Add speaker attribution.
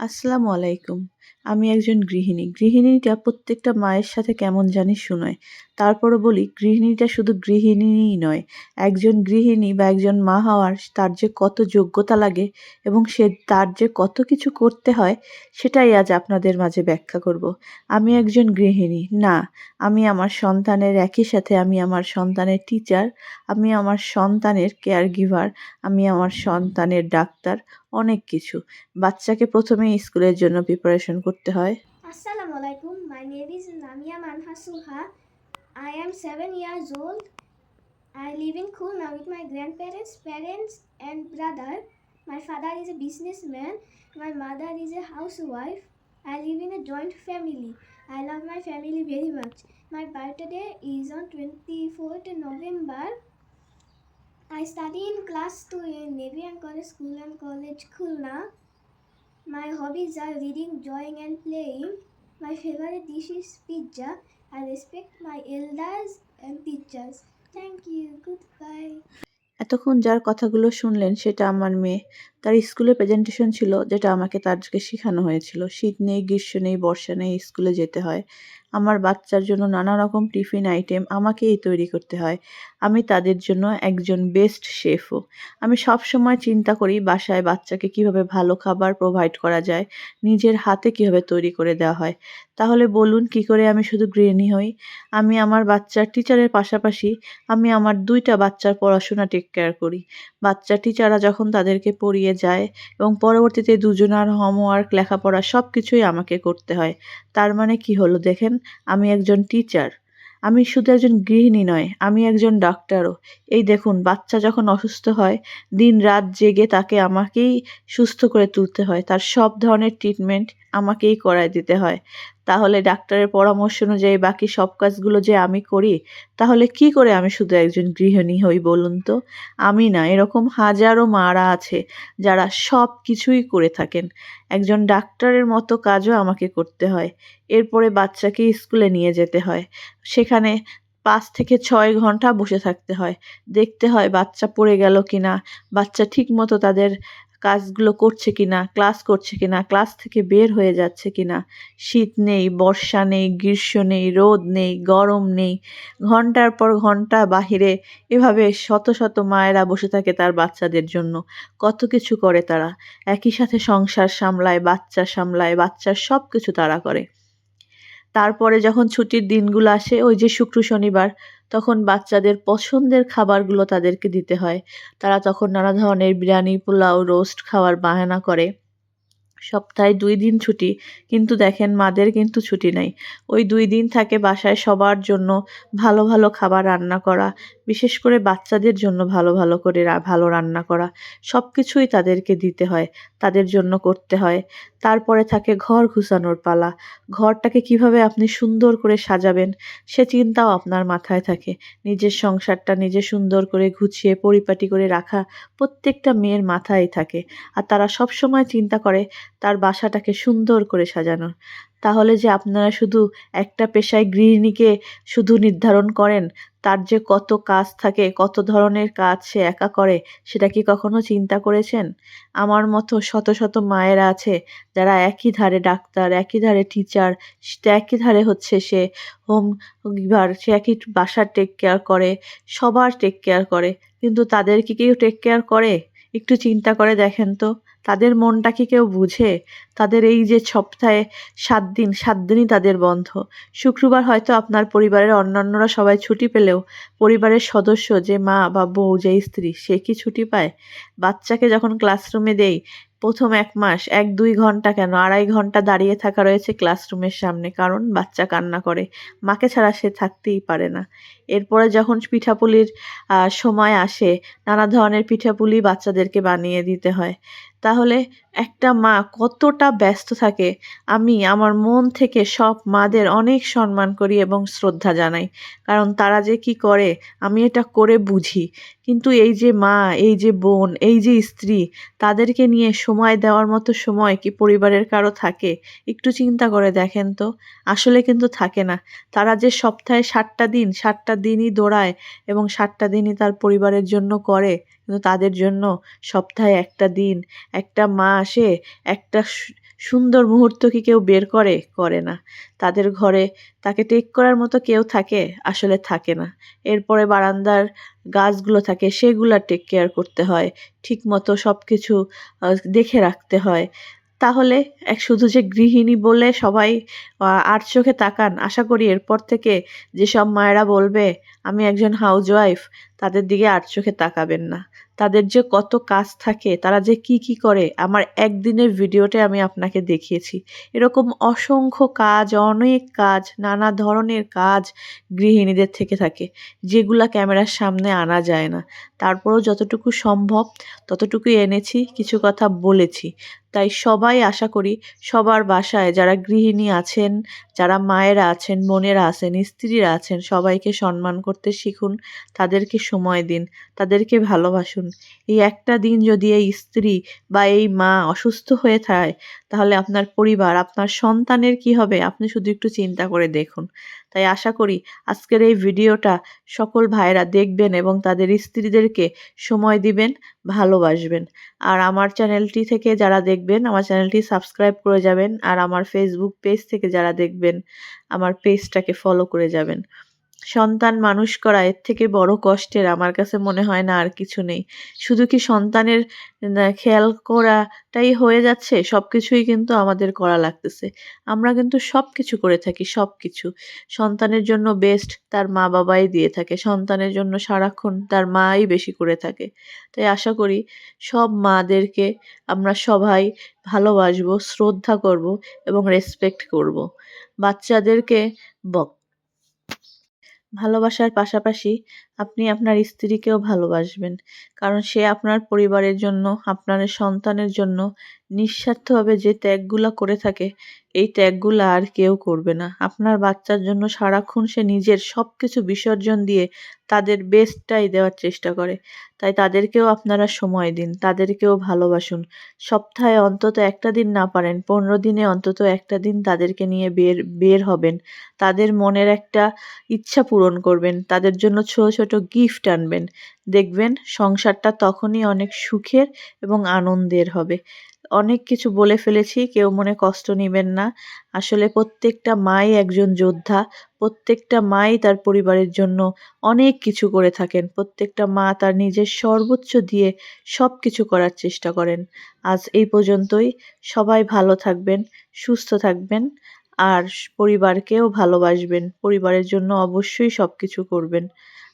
Speaker 1: আসসালামু আলাইকুম। আমি একজন গৃহিণী। গৃহিণীটা প্রত্যেকটা মায়ের সাথে কেমন জানি শোনায়। তারপরও বলি, গৃহিণীটা শুধু গৃহিণীই নয়। একজন গৃহিণী বা একজন মা হওয়ার তার যে কত যোগ্যতা লাগে এবং সে তার যে কত কিছু করতে হয়, সেটাই আজ আপনাদের মাঝে ব্যাখ্যা করব। আমি একজন গৃহিণী। না, আমি আমার সন্তানের একই সাথে আমি আমার সন্তানের টিচার আমি আমার সন্তানের কেয়ার গিভার আমি আমার সন্তানের ডাক্তার, অনেক কিছু। বাচ্চাকে প্রথমে স্কুলের জন্য প্রিপারেশন করতে হয়
Speaker 2: Assalamu alaikum. My name is Namia Manha Suha. I am seven years old. I live in Khulna with my grandparents, parents, and brother. My father is a businessman. My mother is a housewife. I live in a joint family. I love my family very much. My birthday is on 24th November. I study in class 2 in Navy and College School and College Khulna. Hobbies are reading, drawing, and playing. My favorite dish is pizza. I respect my elders and teachers. Thank you. Goodbye.
Speaker 1: এতক্ষণ যার কথাগুলো শুনলেন সেটা আমার মেয়ে তার স্কুলে presentation ছিল যেটা আমাকে তারকে শেখানো হয়েছিল। শীত নেই, গ্রীষ্ম নেই, বর্ষা নেই, স্কুলে যেতে হয়। আমার বাচ্চার জন্য নানা রকম টিফিন আইটেম আমাকেই তৈরি করতে হয়। আমি তাদের জন্য একজন বেস্ট শেফও আমি সব সময় চিন্তা করি বাসায় বাচ্চাকে কীভাবে ভালো খাবার প্রোভাইড করা যায়, নিজের হাতে কীভাবে তৈরি করে দেওয়া হয়। তাহলে বলুন কি করে আমি শুধু গৃহিণী হই? আমি আমার বাচ্চার টিচারের পাশাপাশি আমি আমার দুইটা বাচ্চার পড়াশোনা টেক কেয়ার করি। বাচ্চা টিচাররা যখন তাদেরকে পড়িয়ে যায় এবং পরবর্তীতে দুজনার হোমওয়ার্ক লেখাপড়া সব কিছুই আমাকে করতে হয়। তার মানে কি হলো দেখেন? আমি একজন টিচার আমি শুধু একজন গৃহিণী নয়, আমি একজন ডাক্তারও এই দেখুন, বাচ্চা যখন অসুস্থ হয়, দিন রাত জেগে তাকে আমাকেই সুস্থ করে তুলতে হয়। তার সব ধরনের ট্রিটমেন্ট আমাকেই করায় দিতে হয়। তাহলে ডাক্তারের পরামর্শ অনুযায়ী বাকি সব কাজগুলো যে আমি করি, তাহলে কি করে আমি শুধু একজন গৃহিণী হই বলুন তো? আমি না, এরকম হাজারো মারা আছে যারা সব কিছুই করে থাকেন। একজন ডাক্তারের মতো কাজও আমাকে করতে হয়। এরপরে বাচ্চাকে স্কুলে নিয়ে যেতে হয়। সেখানে পাঁচ থেকে ছয় ঘণ্টা বসে থাকতে হয়। দেখতে হয় বাচ্চা পড়ে গেল কিনা, বাচ্চা ঠিক মতো তাদের কাজগুলো করছে কি না ক্লাস করছে কি না ক্লাস থেকে বের হয়ে যাচ্ছে কি না শীত নেই, বর্ষা নেই, গ্রীষ্ম নেই, রোদ নেই, গরম নেই। ঘণ্টার পর ঘণ্টা বাহিরে এভাবে শত শত মায়েরা বসে থাকে তার বাচ্চাদের জন্য। কত কিছু করে তারা। একই সাথে সংসার সামলায়, বাচ্চা সামলায়, বাচ্চার সব কিছু তারা করে। তারপরে যখন ছুটির দিনগুলো আসে, ওই যে শুক্র শনিবার, তখন বাচ্চাদের পছন্দের খাবারগুলো তাদেরকে দিতে হয়। তারা তখন নানা ধরনের বিরিয়ানি, পোলাও, রোস্ট খাওয়ার বাহানা করে। সপ্তাহে দুই দিন ছুটি, কিন্তু দেখেন মাদের কিন্তু ছুটি নাই। ওই দুই দিন থাকে বাসায় সবার জন্য ভালো ভালো খাবার রান্না করা বিশেষ করে বাচ্চাদের জন্য ভালো ভালো করে ভালো রান্না করা সব কিছুই তাদেরকে দিতে হয়, তাদের জন্য করতে হয়। তারপরে থাকে ঘর ঘুষানোর পালা, ঘরটাকে কীভাবে আপনি সুন্দর করে সাজাবেন সে চিন্তাও আপনার মাথায় থাকে। নিজের সংসারটা নিজে সুন্দর করে গুছিয়ে পরিপাটি করে রাখা প্রত্যেকটা মেয়ের মাথায় থাকে আর তারা সব সময় চিন্তা করে তার বাসাটাকে সুন্দর করে সাজানোর তাহলে যে আপনারা শুধু একটা পেশায় গৃহিণীকে শুধু নির্ধারণ করেন তার যে কত কাজ থাকে, কত ধরনের কাজ সে একা করে, সেটা কি কখনো চিন্তা করেছেন? আমার মতো শত শত মায়েরা আছে, যারা একই ধারে ডাক্তার, একই ধারে টিচার একই ধারে হচ্ছে সে হোম গিভার সে একই বাসার টেক কেয়ার করে, সবার টেক কেয়ার করে। কিন্তু তাদের কি কেউ টেক কেয়ার করে? একটু চিন্তা করে দেখেন তো। তাদের মনটা কি কেউ বুঝে? তাদের এই যে সপ্তাহে সাত দিন, সাত দিনই তাদের বন্ধ। শুক্রবার হয়তো আপনার পরিবারের অন্যান্যরা সবাই ছুটি পেলেও পরিবারের সদস্য যে মা বা বউ, যে স্ত্রী, সে কি ছুটি পায়? বাচ্চাকে যখন ক্লাসরুমে দেই, প্রথম এক মাস, এক দুই ঘণ্টা কেন? আড়াই ঘণ্টা দাঁড়িয়ে থাকা রয়েছে ক্লাসরুমের সামনে, কারণ বাচ্চা কান্না করে। মাকে ছাড়া সে থাকতেই পারে না। এরপরে যখন পিঠাপুলির সময় আসে, নানা ধরনের পিঠাপুলি বাচ্চাদেরকে বানিয়ে দিতে হয়। তাহলে একটা মা কতটা ব্যস্ত থাকে। আমি আমার মন থেকে সব মাদের অনেক সম্মান করি এবং শ্রদ্ধা জানাই। কারণ তারা যে কি করে, আমি এটা করে বুঝি। কিন্তু এই যে মা, এই যে বোন, এই যে স্ত্রী, তাদেরকে নিয়ে সময় দেওয়ার মতো সময় কি পরিবারের কারও থাকে? একটু চিন্তা করে দেখেন তো। আসলে কিন্তু থাকে না। তারা যে সপ্তাহে সাতটা দিন, সাতটা দিনই দৌড়ায় এবং সাতটা দিনই তার পরিবারের জন্য করে কিন্তু তাদের জন্য সপ্তাহে একটা দিন, একটা মাসে একটা সুন্দর মুহূর্ত কি কেউ বের করে? করে না। তাদের ঘরে তাকে টেক করার মতো কেউ থাকে? আসলে থাকে না। এরপরে বারান্দার গাছগুলো থাকে, সেগুলো টেক কেয়ার করতে হয়। ঠিক মতো সব কিছু দেখে রাখতে হয়। তাহলে এক শুধু যে গৃহিণী বলে সবাই আর চোখে তাকান, আশা করি এরপর থেকে যেসব মায়েরা বলবে, আমি একজন হাউস ওয়াইফ তাদের দিকে আর চোখে তাকাবেন না। তাদের যে কত কাজ থাকে, তারা যে কি কি করে, আমার একদিনের ভিডিওতে আমি আপনাকে দেখিয়েছি। এরকম অসংখ্য কাজ, অনেক কাজ, নানা ধরনের কাজ গৃহিণীদের থেকে থাকে, যেগুলা ক্যামেরার সামনে আনা যায় না। তারপরেও যতটুকু সম্ভব, ততটুকুই এনেছি, কিছু কথা বলেছি। তাই সবাই আশা করি সবার বাসায় যারা গৃহিণী আছেন, যারা মায়েরা আছেন, বোনেরা আছেন, স্ত্রীরা আছেন, সবাইকে সম্মান করতে শিখুন, তাদেরকে সময় দিন, তাদেরকে ভালোবাসুন। এই একটা দিন যদি এই স্ত্রী বা এই মা অসুস্থ হয়ে থাকে, তাহলে আপনার পরিবার, আপনার সন্তানের কি হবে? আপনি শুধু একটু চিন্তা করে দেখুন। তাই আশা করি আজকের এই ভিডিওটা সকল ভাইরা দেখবেন এবং তাদের স্ত্রীদেরকে সময় দিবেন। ভালোবাসবেন। আর আমার চ্যানেলটি থেকে যারা দেখবেন, আমার চ্যানেলটি সাবস্ক্রাইব করে যাবেন, আর আমার ফেসবুক পেজ থেকে যারা দেখবেন, আমার পেজটাকে ফলো করে যাবেন। সন্তান মানুষ করা এর থেকে বড় কষ্টের, আমার কাছে মনে হয় না আর কিছু নেই। শুধু কি সন্তানের খেয়াল করাটাই হয়ে যাচ্ছে? সব কিছুই কিন্তু আমাদের করা লাগতেছে। আমরা কিন্তু সব কিছু করে থাকি সব কিছু সন্তানের জন্য বেস্ট তার মা বাবাই দিয়ে থাকে। সন্তানের জন্য সারাক্ষণ তার মাই বেশি করে থাকে। তাই আশা করি সব মাদেরকে আমরা সবাই ভালোবাসবো, শ্রদ্ধা করব এবং রেসপেক্ট করব। বাচ্চাদেরকে বক ভালোবাসার পাশাপাশি আপনি আপনার স্ত্রীকেও ভালোবাসবেন। কারণ সে আপনার পরিবারের জন্য, আপনার সন্তানের জন্য নিঃস্বার্থভাবে যে ত্যাগগুলো করে থাকে, এই ত্যাগগুলো আর কেউ করবে না। আপনার বাচ্চার জন্য সারাক্ষণ সে নিজের সব কিছু বিসর্জন দিয়ে তাদের বেস্টটাই দেওয়ার চেষ্টা করে। তাই তাদেরকেও আপনারা সময় দিন, তাদেরকেও ভালোবাসুন। সপ্তাহে অন্তত একটা দিন না পারেন, পনেরো দিনে অন্তত একটা দিন তাদেরকে নিয়ে বের বের হবেন। তাদের মনের একটা ইচ্ছা পূরণ করবেন। তাদের জন্য ছোট ছোট গিফট আনবেন। দেখবেন সংসারটা তখনই অনেক সুখের এবং আনন্দের হবে। অনেক কিছু বলে ফেলেছি, কেউ মনে কষ্ট নেবেন না। আসলে প্রত্যেকটা মাই একজন যোদ্ধা, প্রত্যেকটা মাই তার পরিবারের জন্য অনেক কিছু করে থাকেন। প্রত্যেকটা মা তার নিজের সর্বোচ্চ দিয়ে সব কিছু করার চেষ্টা করেন। আজ এই পর্যন্তই। সবাই ভালো থাকবেন, সুস্থ থাকবেন আর পরিবারকেও ভালোবাসবেন। পরিবারের জন্য অবশ্যই সব কিছু করবেন।